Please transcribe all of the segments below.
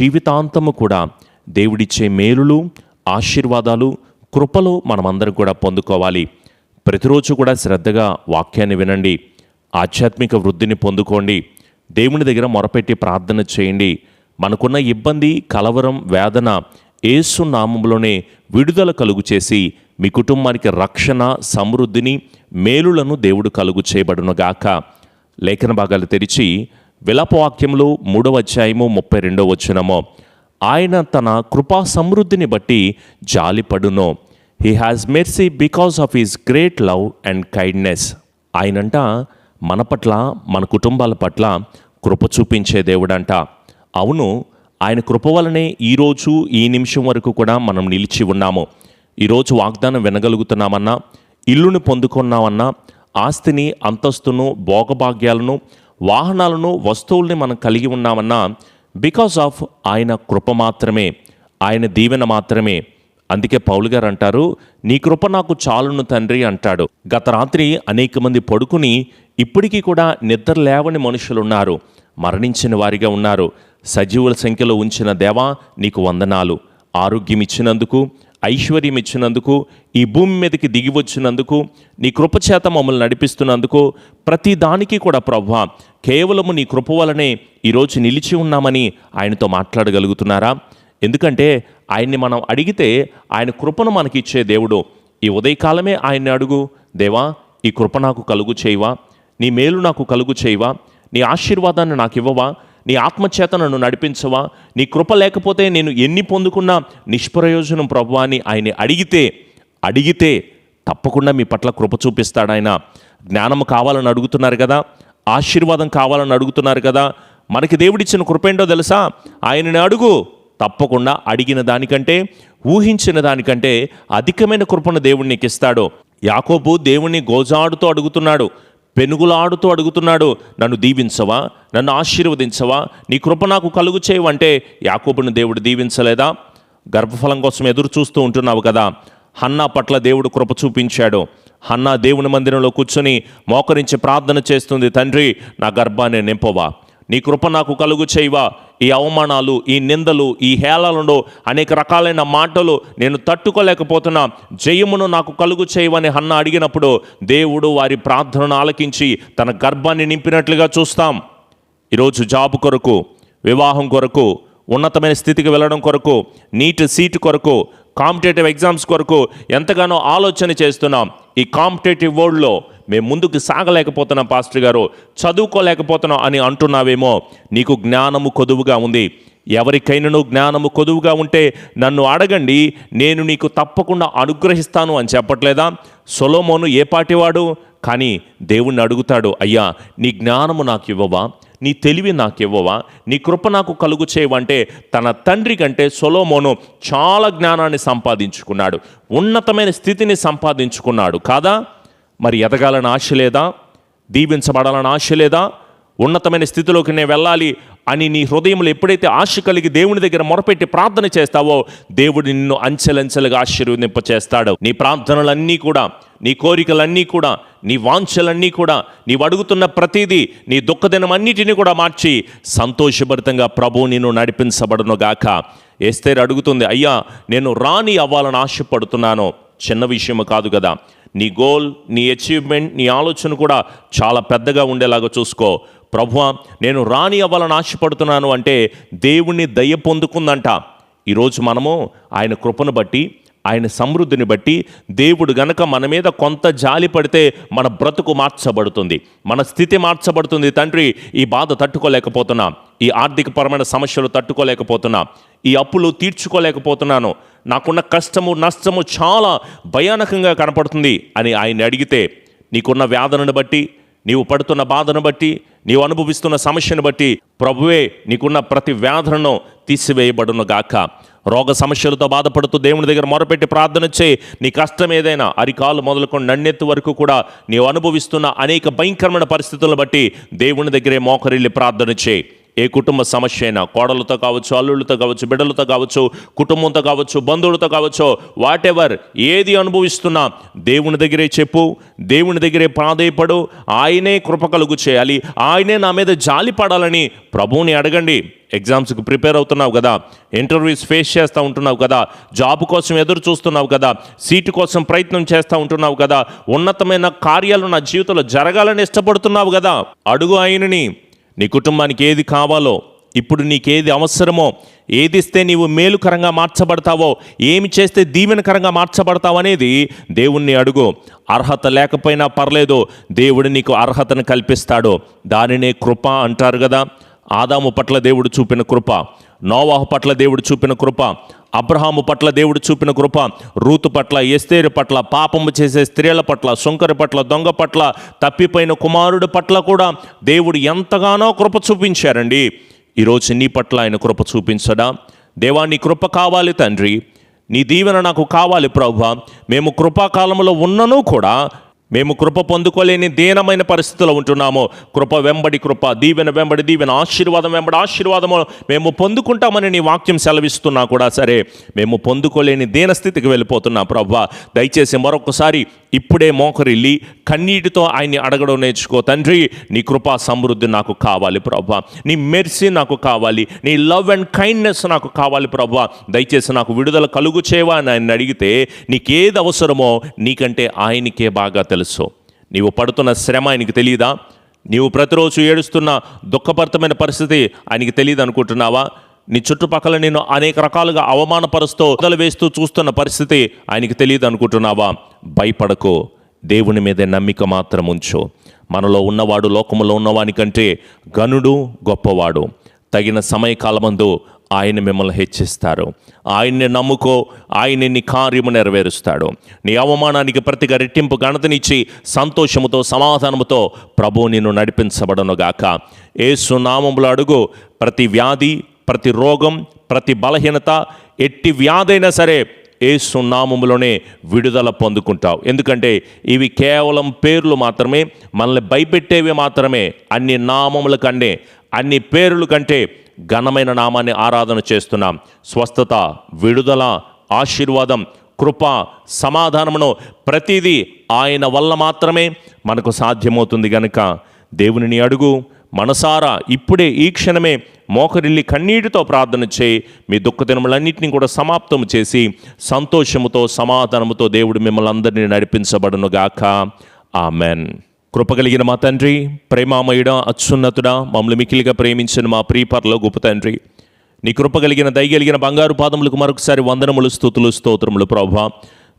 జీవితాంతము కూడా దేవుడిచ్చే మేలులు ఆశీర్వాదాలు కృపలు మనమందరం కూడా పొందుకోవాలి. ప్రతిరోజు కూడా శ్రద్ధగా వాక్యాన్ని వినండి. ఆధ్యాత్మిక వృద్ధిని పొందుకోండి. దేవుని దగ్గర మొరపెట్టి ప్రార్థన చేయండి. మనకున్న ఇబ్బంది కలవరం వేదన ఏసు నామంలోనే విడుదల కలుగు చేసి మీ కుటుంబానికి రక్షణ సమృద్ధిని మేలులను దేవుడు కలుగు చేయబడునుగాక లేఖన భాగాలు తెరిచి విలాపవాక్యంలో మూడవ అధ్యాయము ముప్పై రెండవ వచనము. ఆయన తన కృపా సమృద్ధిని బట్టి జాలిపడును. He has mercy because of his great love and kindness ఆయనంట మన పట్ల మన కుటుంబాల పట్ల కృప చూపించే దేవుడంట. అవును ఆయన కృప వలనే ఈరోజు ఈ నిమిషం వరకు కూడా మనం నిలిచి ఉన్నాము. ఈరోజు వాగ్దానం వినగలుగుతున్నామన్నా ఇల్లును పొందుకున్నామన్నా ఆస్తిని అంతస్తును భోగభాగ్యాలను వాహనాలను వస్తువుల్ని మనం కలిగి ఉన్నామన్నా బికాస్ ఆఫ్ ఆయన కృప మాత్రమే ఆయన దీవెన మాత్రమే. అందుకే పౌలు గారు అంటారు నీ కృప నాకు చాలును తండ్రి అంటాడు. గత రాత్రి అనేక మంది పడుకుని ఇప్పటికీ కూడా నిద్ర లేవని మనుషులున్నారు మరణించిన వారిగా ఉన్నారు. సజీవుల సంఖ్యలో ఉంచిన దేవా నీకు వందనాలు. ఆరోగ్యం ఇచ్చినందుకు ఐశ్వర్యం ఇచ్చినందుకు ఈ భూమి మీదకి దిగి వచ్చినందుకు నీ కృపచేత మమ్మల్ని నడిపిస్తున్నందుకు ప్రతి దానికి కూడా ప్రభా కేవలము నీ కృప వలనే ఈరోజు నిలిచి ఉన్నామని ఆయనతో మాట్లాడగలుగుతున్నారా? ఎందుకంటే ఆయన్ని మనం అడిగితే ఆయన కృపను మనకి ఇచ్చే దేవుడు. ఈ ఉదయకాలమే ఆయన్ని అడుగు దేవా ఈ కృప నాకు కలుగు చేయవా? నీ మేలు నాకు కలుగు చేయవా? నీ ఆశీర్వాదాన్ని నాకు ఇవ్వవా నీ ఆత్మచేత నన్ను నడిపించవా? నీ కృప లేకపోతే నేను ఎన్ని పొందుకున్నా నిష్ప్రయోజనం ప్రభు అని ఆయన్ని అడిగితే అడిగితే తప్పకుండా మీ పట్ల కృప చూపిస్తాడు ఆయన. జ్ఞానం కావాలని అడుగుతున్నారు కదా? ఆశీర్వాదం కావాలని అడుగుతున్నారు కదా? మనకి దేవుడిచ్చిన కృపేంటో తెలుసా? ఆయనని అడుగు. తప్పకుండా అడిగిన దానికంటే ఊహించిన దానికంటే అధికమైన కృపను దేవుడు నీకు ఇస్తాడు యాకోబు దేవుణ్ణి గోజాడుతూ అడుగుతున్నాడు. పెనుగులాడుతూ అడుగుతున్నాడు నన్ను దీవించవా? నన్ను ఆశీర్వదించవా? నీ కృప నాకు కలుగు చేయవంటే యాకోబును దేవుడు దీవించలేదా? గర్భఫలం కోసం ఎదురు చూస్తూ ఉంటున్నావు కదా. హన్నా పట్ల దేవుడు కృప చూపించాడు. హన్నా దేవుని మందిరంలో కూర్చొని మోకరించి ప్రార్థన చేస్తుంది. తండ్రి నా గర్భాన్ని నింపవా? నీ కృప నాకు కలుగు చేయవా? ఈ అవమానాలు ఈ నిందలు ఈ హేళనలు అనేక రకాలైన మాటలు నేను తట్టుకోలేకపోతున్నా. జయమును నాకు కలుగు చేయవని అన్న అడిగినప్పుడు దేవుడు వారి ప్రార్థనను ఆలకించి తన గర్భాన్ని నింపినట్లుగా చూస్తాం. ఈరోజు జాబ్ కొరకు వివాహం కొరకు ఉన్నతమైన స్థితికి వెళ్ళడం కొరకు నీట్ సీటు కొరకు కాంపిటేటివ్ ఎగ్జామ్స్ కొరకు ఎంతగానో ఆలోచన చేస్తున్నాం. ఈ కాంపిటేటివ్ వరల్డ్లో మేము ముందుకు సాగలేకపోతున్నాం పాస్టర్ గారు. చదువుకోలేకపోతున్నాం అని అంటున్నావేమో. నీకు జ్ఞానము కొదువుగా ఉంది. ఎవరికైనాను జ్ఞానము కొదువుగా ఉంటే నన్ను అడగండి. నేను నీకు తప్పకుండా అనుగ్రహిస్తాను అని చెప్పట్లేదా? సొలోమోను ఏ పాటివాడు? కానీ దేవుణ్ణి అడుగుతాడు అయ్యా నీ జ్ఞానము నాకు ఇవ్వవా? నీ తెలివి నాకు ఇవ్వవా? నీ కృప నాకు కలుగు చేయవంటే తన తండ్రి కంటే సొలోమోను చాలా జ్ఞానాన్ని సంపాదించుకున్నాడు ఉన్నతమైన స్థితిని సంపాదించుకున్నాడు కాదా? మరి ఎదగాలని ఆశ లేదా? దీవించబడాలని ఆశ లేదా? ఉన్నతమైన స్థితిలోకి నేను వెళ్ళాలి అని నీ హృదయంలో ఎప్పుడైతే ఆశ కలిగి దేవుని దగ్గర మొరపెట్టి ప్రార్థన చేస్తావో దేవుడు నిన్ను అంచెలంచెలుగా ఆశీర్వదింపచేస్తాడు. నీ ప్రార్థనలన్నీ కూడా నీ కోరికలన్నీ కూడా నీ వాంఛలన్నీ కూడా నీవు అడుగుతున్న ప్రతిదీ నీ దుఃఖదినం అన్నిటినీ కూడా మార్చి సంతోషభరితంగా ప్రభు నిన్ను నడిపించబడునుగాక గాక. అడుగుతుంది అయ్యా నేను రాణి అవ్వాలని ఆశపడుతున్నాను. చిన్న విషయం కాదు కదా. నీ గోల్ నీ అచీవ్మెంట్ నీ ఆలోచన కూడా చాలా పెద్దగా ఉండేలాగా చూసుకో. ప్రభువ నేను రాణి అవ్వాలని ఆశపడుతున్నాను అంటే దేవుణ్ణి దయ పొందుకుందంట. ఈరోజు మనము ఆయన కృపను బట్టి ఆయన సమృద్ధిని బట్టి దేవుడు గనక మన మీద కొంత జాలి పడితే మన బ్రతుకు మార్చబడుతుంది. మన స్థితి మార్చబడుతుంది తండ్రి. ఈ బాధ తట్టుకోలేకపోతున్నా. ఈ ఆర్థికపరమైన సమస్యలు తట్టుకోలేకపోతున్నా. ఈ అప్పులు తీర్చుకోలేకపోతున్నాను. నాకున్న కష్టము నష్టము చాలా భయానకంగా కనపడుతుంది అని ఆయన అడిగితే నీకున్న వ్యాధనను బట్టి నీవు పడుతున్న బాధను బట్టి నీవు అనుభవిస్తున్న సమస్యను బట్టి ప్రభువే నీకున్న ప్రతి వ్యాధులను తీసివేయబడును గాక. రోగ సమస్యలతో బాధపడుతూ దేవుని దగ్గర మొరపెట్టి ప్రార్థన చే నీ కష్టం ఏదైనా అరికాలు మొదలుకొని నన్నెత్తు వరకు కూడా నీవు అనుభవిస్తున్న అనేక భయంకరమైన పరిస్థితులను బట్టి దేవుని దగ్గరే మోకరిల్లి ప్రార్థన చేయి. ఏ కుటుంబ సమస్య అయినా కోడలతో కావచ్చు అల్లుళ్ళతో కావచ్చు బిడ్డలతో కావచ్చు కుటుంబంతో కావచ్చు బంధువులతో కావచ్చు వాట్ ఎవర్ ఏది అనుభవిస్తున్నా దేవుని దగ్గరే చెప్పు దేవుని దగ్గరే ప్రాధేయపడు ఆయనే కృప కలుగు చేయాలి ఆయనే నా మీద జాలి పడాలని ప్రభువుని అడగండి. ఎగ్జామ్స్కి ప్రిపేర్ అవుతున్నావు కదా ఇంటర్వ్యూస్ ఫేస్ చేస్తూ ఉంటున్నావు కదా జాబ్ కోసం ఎదురు చూస్తున్నావు కదా సీటు కోసం ప్రయత్నం చేస్తూ ఉంటున్నావు కదా ఉన్నతమైన కార్యాలు నా జీవితంలో జరగాలని ఇష్టపడుతున్నావు కదా అడుగు ఆయనని. నీ కుటుంబానికి ఏది కావాలో ఇప్పుడు నీకేది అవసరమో ఏది ఇస్తే నీవు మేలుకరంగా మార్చబడతావో ఏమి చేస్తే దీవెనకరంగా మార్చబడతావు అనేది దేవుణ్ణి అడుగు. అర్హత లేకపోయినా పర్లేదు దేవుడు నీకు అర్హతను కల్పిస్తాడు. దానినే కృప అంటారు కదా. ఆదాము పట్ల దేవుడు చూపిన కృప. నోవాహు పట్ల దేవుడు చూపిన కృప అబ్రహాము పట్ల దేవుడు చూపిన కృప రూతు పట్ల ఎస్తేరు పట్ల పాపము చేసే స్త్రీల పట్ల సుంకరి పట్ల దొంగ పట్ల తప్పిపోయిన కుమారుడి పట్ల కూడా దేవుడు ఎంతగానో కృప చూపించారండి. ఈరోజు నీ పట్ల ఆయన కృప చూపించడా? దేవా నీ కృప కావాలి తండ్రి. నీ దీవెన నాకు కావాలి ప్రభు. మేము కృపాకాలంలో ఉన్నను కూడా మేము కృప పొందుకోలేని దీనమైన పరిస్థితిలో ఉంటున్నాము. కృప వెంబడి కృప దీవెన వెంబడి దీవెన ఆశీర్వాదం వెంబడి ఆశీర్వాదము మేము పొందుకుంటామని నీ వాక్యం సెలవిస్తున్నా కూడా సరే. మేము పొందుకోలేని దీన స్థితికి వెళ్ళిపోతున్నాం ప్రభా. దయచేసి మరొకసారి ఇప్పుడే మోకరిల్లి కన్నీటితో ఆయన్ని అడగడం నేర్చుకో. తండ్రి నీ కృపా సమృద్ధి నాకు కావాలి ప్రభా. నీ మెర్సీ నాకు కావాలి. నీ లవ్ అండ్ కైండ్నెస్ నాకు కావాలి ప్రభా. దయచేసి నాకు విడుదల కలుగు చేయవా అని ఆయన అడిగితే నీకేది అవసరమో నీకంటే ఆయనకే బాగా తెలుసు. నీవు పడుతున్న శ్రమ ఆయనకి తెలియదా నీవు ప్రతిరోజు ఏడుస్తున్న దుఃఖభరితమైన పరిస్థితి ఆయనకి తెలియదు అనుకుంటున్నావా? నీ చుట్టుపక్కల నేను అనేక రకాలుగా అవమానపరుస్తూ వదలు వేస్తూ చూస్తున్న పరిస్థితి ఆయనకి తెలియదు అనుకుంటున్నావా? భయపడకు. దేవుని మీదే నమ్మిక మాత్రం ఉంచు. మనలో ఉన్నవాడు లోకములో ఉన్నవాని కంటే గనుడు గొప్పవాడు. తగిన సమయకాలమందు ఆయన మిమ్మల్ని హెచ్చిస్తారు. ఆయన్ని నమ్ముకో ఆయన నీ కార్యము నెరవేరుస్తాడు. నీ అవమానానికి ప్రతిగా రెట్టింపు ఘనతనిచ్చి సంతోషముతో సమాధానముతో ప్రభు నిన్ను నడిపించబడనుగాక. ఏసు నామములో అడుగు ప్రతి వ్యాధి ప్రతి రోగం ప్రతి బలహీనత ఎట్టి వ్యాధైనా సరే ఏసు నామములోనే విడుదల పొందుకుంటావు. ఎందుకంటే ఇవి కేవలం పేర్లు మాత్రమే మనల్ని భయపెట్టేవి మాత్రమే. అన్ని నామముల కంటే అన్ని పేర్ల కంటే ఘనమైన నామాన్ని ఆరాధన చేస్తున్నాం. స్వస్థత విడుదల ఆశీర్వాదం కృప సమాధానమును ప్రతిదీ ఆయన వల్ల మాత్రమే మనకు సాధ్యమవుతుంది కనుక దేవునిని అడుగు. మనసారా ఇప్పుడే ఈ క్షణమే మోకరిల్లి కన్నీటితో ప్రార్థన చేయి. మీ దుఃఖదినములన్నింటినీ కూడా సమాప్తం చేసి సంతోషముతో సమాధానముతో దేవుడు మిమ్మల్ని అందరినీ నడిపించబడునుగాక ఆమెన్. కృపగలిగిన మా తండ్రి ప్రేమామయుడ అత్యున్నతుడా మమ్మల్ని మికిలిగా ప్రేమించిన మా ప్రియపరలో గొప్ప తండ్రి. నీ కృపగలిగిన దయగలిగిన బంగారు పాదములకు మరొకసారి వందనములు స్థుతులు స్తోత్రములు ప్రభా.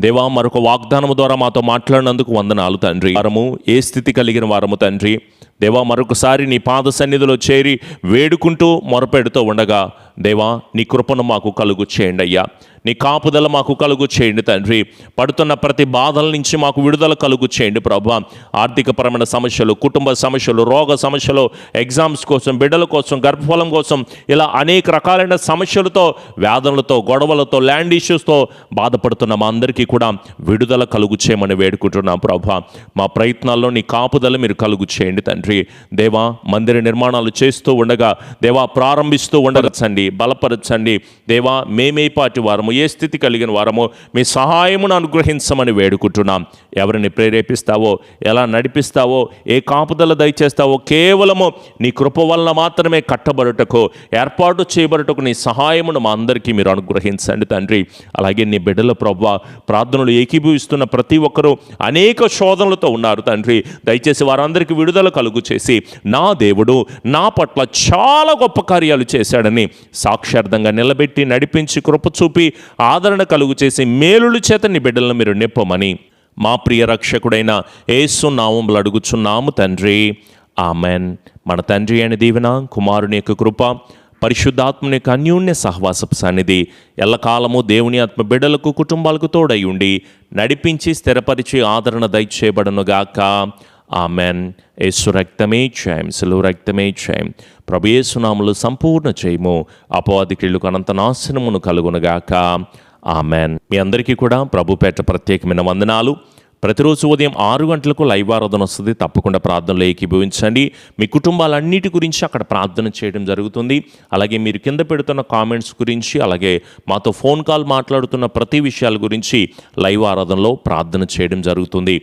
దేవా మరొక వాగ్దానము ద్వారా మాతో మాట్లాడినందుకు వందనాలు తండ్రి. వారము ఏ స్థితి కలిగిన వారము తండ్రి. దేవా మరొకసారి నీ పాద సన్నిధిలో చేరి వేడుకుంటూ మొరపెడుతూ ఉండగా దేవా నీ కృపను మాకు కలుగు చేయండి అయ్యా. నీ కాపుదల మాకు కలుగు చేయండి తండ్రి. పడుతున్న ప్రతి బాధల నుంచి మాకు విడుదల కలుగు చేయండి ప్రభా. ఆర్థికపరమైన సమస్యలు కుటుంబ సమస్యలు రోగ సమస్యలు ఎగ్జామ్స్ కోసం బిడ్డల కోసం గర్భఫలం కోసం ఇలా అనేక రకాలైన సమస్యలతో వ్యాధులతో గొడవలతో ల్యాండ్ ఇష్యూస్తో బాధపడుతున్న మా అందరికీ కూడా విడుదల కలుగు చేయమని వేడుకుంటున్నాం ప్రభా. మా ప్రయత్నాల్లో నీ కాపుదల మీరు కలుగు చేయండి తండ్రి. దేవా మందిర నిర్మాణాలు చేస్తూ ఉండగా దేవా ప్రారంభిస్తూ ఉండగచ్చండి బలపరచండి. దేవా మేమే పాటి వారము ఏ స్థితి కలిగిన వారము మీ సహాయమును అనుగ్రహించమని వేడుకుంటున్నాం. ఎవరిని ప్రేరేపిస్తావో ఎలా నడిపిస్తావో ఏ కాపుదల దయచేస్తావో కేవలము నీ కృప వలన మాత్రమే కట్టబడుటకు ఏర్పాటు చేయబడుటకు నీ సహాయమును మా అందరికీ మీరు అనుగ్రహించండి తండ్రి. అలాగే నీ బిడ్డల ప్రవ్వ ప్రార్థనలు ఏకీభవిస్తున్న ప్రతి ఒక్కరూ అనేక శోధనలతో ఉన్నారు తండ్రి. దయచేసి వారందరికీ విడుదల కలుగు చేసి నా దేవుడు నా పట్ల చాలా గొప్ప కార్యాలు చేశాడని సాక్షార్థంగా నిలబెట్టి నడిపించి కృప చూపి ఆదరణ కలుగు చేసి మేలుల చేత నీ బిడ్డలను మీరు నిప్పమని మా ప్రియ రక్షకుడైన ఏసు నామములు అడుగుచున్నాము తండ్రి. ఆమెన్. మన తండ్రి అని దీవెన కుమారుని యొక్క కృప పరిశుద్ధాత్మని యొక్క అన్యోన్య సహవాసపు సన్నిధి ఎల్లకాలము దేవుని ఆత్మ బిడ్డలకు కుటుంబాలకు తోడై ఉండి నడిపించి స్థిరపరిచి ఆదరణ దయచేయబడనుగాక. ఆమెన్ యేసు రక్తమే క్షయం సెలవు రక్తమే క్షయం ప్రభు యేసునాములు సంపూర్ణ చేయము అపవాదికిళ్ళకు అనంత నాశనమును కలుగునుగాక ఆమెన్ మీ అందరికీ కూడా ప్రభుపేట ప్రత్యేకమైన వందనాలు ప్రతిరోజు ఉదయం ఆరు గంటలకు లైవ్ ఆరాధన వస్తుంది తప్పకుండా ప్రార్థనలో ఏకీభవించండి మీ కుటుంబాలన్నిటి గురించి అక్కడ ప్రార్థన చేయడం జరుగుతుంది అలాగే మీరు కింద పెడుతున్న కామెంట్స్ గురించి అలాగే మాతో ఫోన్ కాల్ మాట్లాడుతున్న ప్రతి విషయాల గురించి లైవ్ ఆరాధనలో ప్రార్థన చేయడం జరుగుతుంది